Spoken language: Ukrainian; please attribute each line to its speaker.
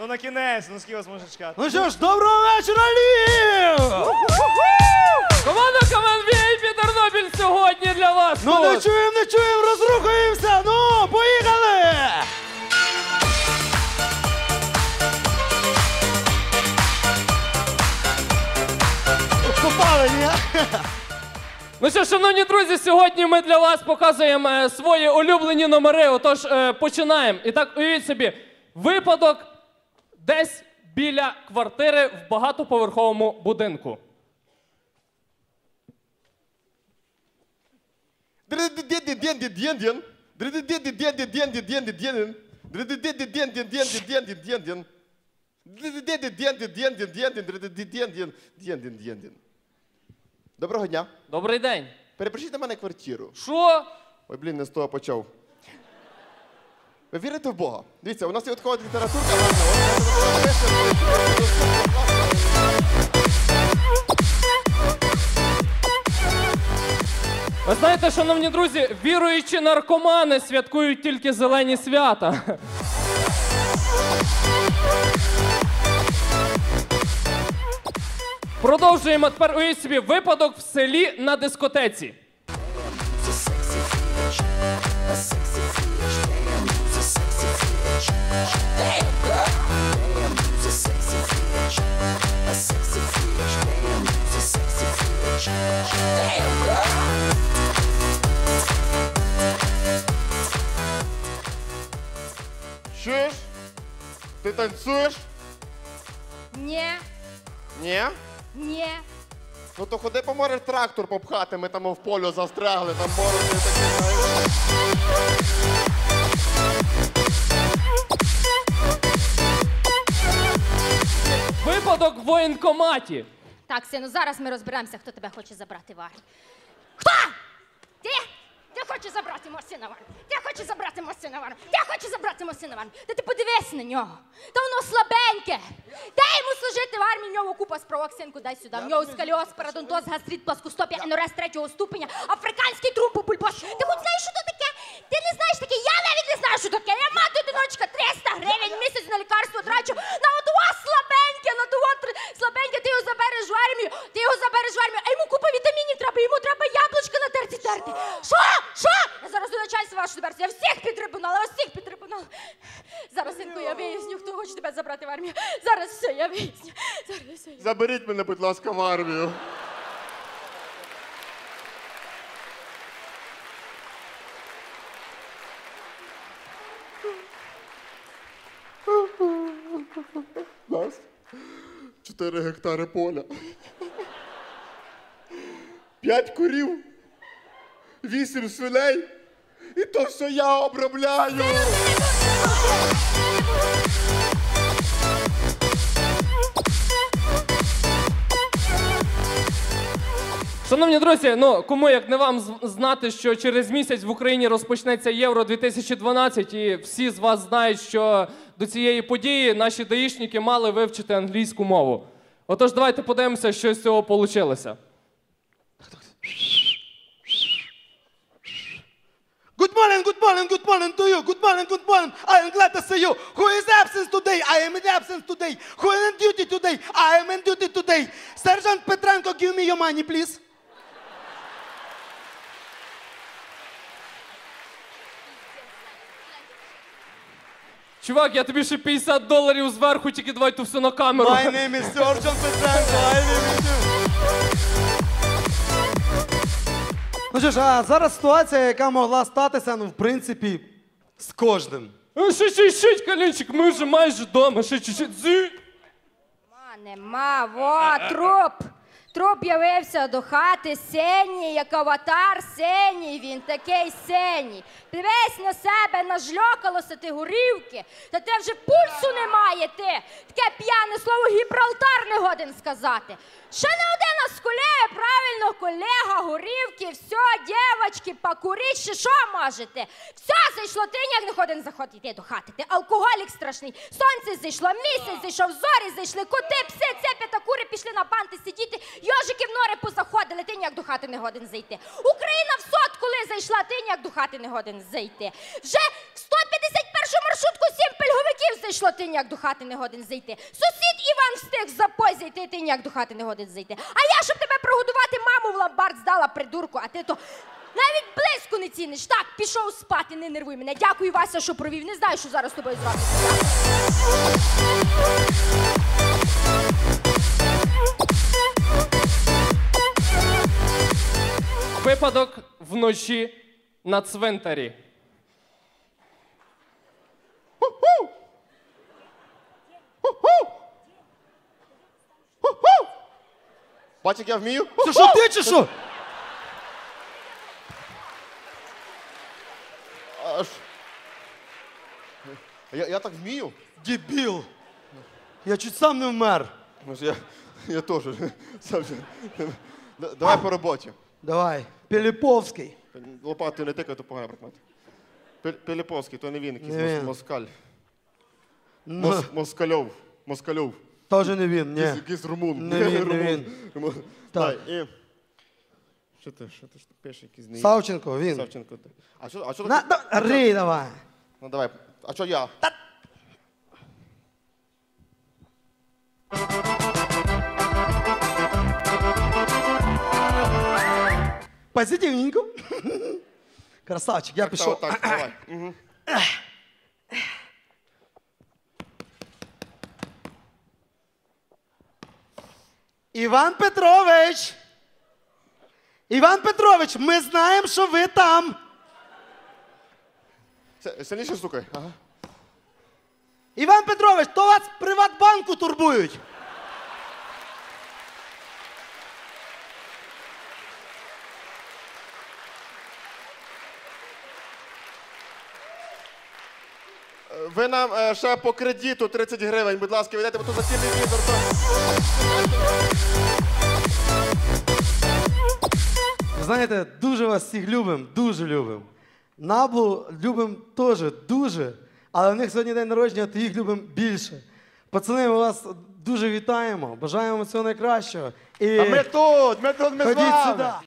Speaker 1: Ну на кінець, ну скільки вас може чекати?
Speaker 2: Ну що ж, доброго вечора, Львів!
Speaker 3: Команда команд VIP Тернопіль сьогодні для вас.
Speaker 2: Ну не
Speaker 3: тут.
Speaker 2: чуємо, не чуємо, розрухаємося! Ну, поїхали! Попали, ні?
Speaker 3: Ну що, шановні друзі, сьогодні ми для вас показуємо е, свої улюблені номери. Отож, е, починаємо. І так, уявіть собі, випадок десь біля квартири в багатоповерховому будинку.
Speaker 4: Доброго дня.
Speaker 3: Добрий день.
Speaker 4: Перепишіть на мене квартиру.
Speaker 3: Що?
Speaker 4: Ой, блін, не з того почав. Ви вірите в Бога? Дивіться, у нас є от літературка.
Speaker 3: Ви знаєте, шановні друзі, віруючі наркомани святкують тільки зелені свята. Продовжуємо тепер уявіть собі випадок в селі на дискотеці.
Speaker 4: Чуєш? Ти танцюєш?
Speaker 5: Ні,
Speaker 4: Ні?
Speaker 5: ні.
Speaker 4: Ну то ходи поможеш трактор попхати, ми там в полю застрягли, там борони такі,
Speaker 3: Випадок в воєнкоматі.
Speaker 5: Так, сину, зараз ми розберемося, хто тебе хоче забрати в армію. Хто? Ти? Ти хочеш забрати мого сина в армію? Ти хочеш забрати мого сина в армію? Ти хочеш забрати мого сина в армію? Та ти подивись на нього. Та воно слабеньке. Дай йому служити в армії, в нього купа справок, синку, дай сюди. В нього сколіоз, парадонтоз, гастрит, пласкостопія, енорез третього ступеня, африканський трумпопульпош. Ти хоч знаєш, що то таке? Ти не знаєш таке? Я навіть не знаю, що таке. Я мати одиночка 300 гривень в місяць на лікарство трачу. На от у вас слабеньке, на того тр- слабеньке, ти його забереш в армію, армію, а йому купа вітамінів треба, йому треба яблучка на терці терти. Що? Що? Я зараз до начальства вашу доберуся. Я всіх під трибунал, я всіх під трибунал. Зараз, синку, я виясню, хто хоче тебе забрати в армію. Зараз все, я виясню. Зараз все.
Speaker 4: Заберіть мене, будь ласка, в армію. Нас 4 гектари поля. П'ять курів, вісім свиней. І то все я обробляю.
Speaker 3: Шановні друзі, ну кому як не вам знати, що через місяць в Україні розпочнеться Євро 2012, і всі з вас знають, що до цієї події наші даїшники мали вивчити англійську мову. Отож, давайте подивимося, що з цього вийшло.
Speaker 2: Good morning, good morning, good morning to you. Good morning, good morning. I am glad to see you. Who is absent today? I am in absence today. Who is on duty today? I am in duty today. Sergeant Petranko, give me your money, please.
Speaker 3: Чувак, я тобі ще 50 доларів зверху, тільки давай то все на камеру.
Speaker 2: My name is Sergeant Petranko. I live in. Ну що ж, а зараз ситуація, яка могла статися, ну, в принципі, з кожним.
Speaker 3: Е, Ще чуть-чуть, Калінчик, ми вже майже вдома, ще чуть-чуть. Зі.
Speaker 5: Нема, нема, во, труп. Труп явився до хати синій, як аватар синій, він такий синій. Дивись на себе, нажльокалося ти горівки. Та те вже пульсу немає ти. Таке п'яне слово Гібралтар не годен сказати. Ще не один нас колега, горівки, все, дівочки, покуріть, ще що можете? Все зайшло, ти ніяк не ходен заходити до хати. Ти алкоголік страшний. Сонце зайшло, місяць зайшов, зорі зайшли, коти, пси, цепи та кури пішли на панти сидіти, йожики в нори позаходили, ти ніяк до хати не годен зайти. Україна в сот, коли зайшла, ти ніяк до хати не годен зайти. Вже в 151 маршрутку сім пільговиків зайшло, ти ніяк до хати не годен зайти. Сусід Іван встиг за зайти, ти ніяк до хати не годен зайти. А я, щоб тебе прогодувати, маму в ломбард здала, придурку, а ти то навіть близько не ціниш. Так, пішов спати, не нервуй мене. Дякую, Вася, що провів. Не знаю, що зараз з тобою зробити.
Speaker 3: Випадок вночі на цвинтарі.
Speaker 4: Бач, як я вмію?
Speaker 2: Це що ти чи що?
Speaker 4: Аж... Я, я так вмію?
Speaker 2: Дебіл. Я чуть сам не вмер.
Speaker 4: Може, я, я теж. Сам же. Да- Давай по роботі.
Speaker 2: Давай. Піліповський.
Speaker 4: Лопатою не тикай, то погано прикмет. Піліповський, то не він, якийсь
Speaker 2: Не
Speaker 4: мос-
Speaker 2: він.
Speaker 4: москаль.
Speaker 2: Ну,
Speaker 4: Мос, москальов. Москальов.
Speaker 2: Теж не він, ні.
Speaker 4: Якийсь, румун.
Speaker 2: Не він, не він.
Speaker 4: Румун.
Speaker 2: Так.
Speaker 4: І... Що ти, що ти, ти пишеш, якийсь не
Speaker 2: Савченко, він.
Speaker 4: Савченко. ти. А що, а що
Speaker 2: На,
Speaker 4: таке?
Speaker 2: да, рий давай.
Speaker 4: Ну давай. А що я?
Speaker 2: Позитивненько. Красавчик, я
Speaker 4: Та
Speaker 2: пішов.
Speaker 4: отак, давай. Мгм.
Speaker 2: Іван Петрович! Іван Петрович, ми знаємо, що ви там.
Speaker 4: Сильніше стукай. Ага.
Speaker 2: Іван Петрович, то вас в Приватбанку турбують.
Speaker 4: Ви нам е, ще по кредиту 30 гривень, будь ласка, віддайте, бо то за телевізор. то-
Speaker 2: Знаєте, дуже вас всіх любимо, дуже любимо. Наблу любимо теж дуже, але в них сьогодні день народження, то їх любимо більше. Пацани, ми вас дуже вітаємо, бажаємо всього найкращого. І
Speaker 1: А ми тут, ми тут, ми з
Speaker 2: ходіть
Speaker 1: вами.
Speaker 2: сюди.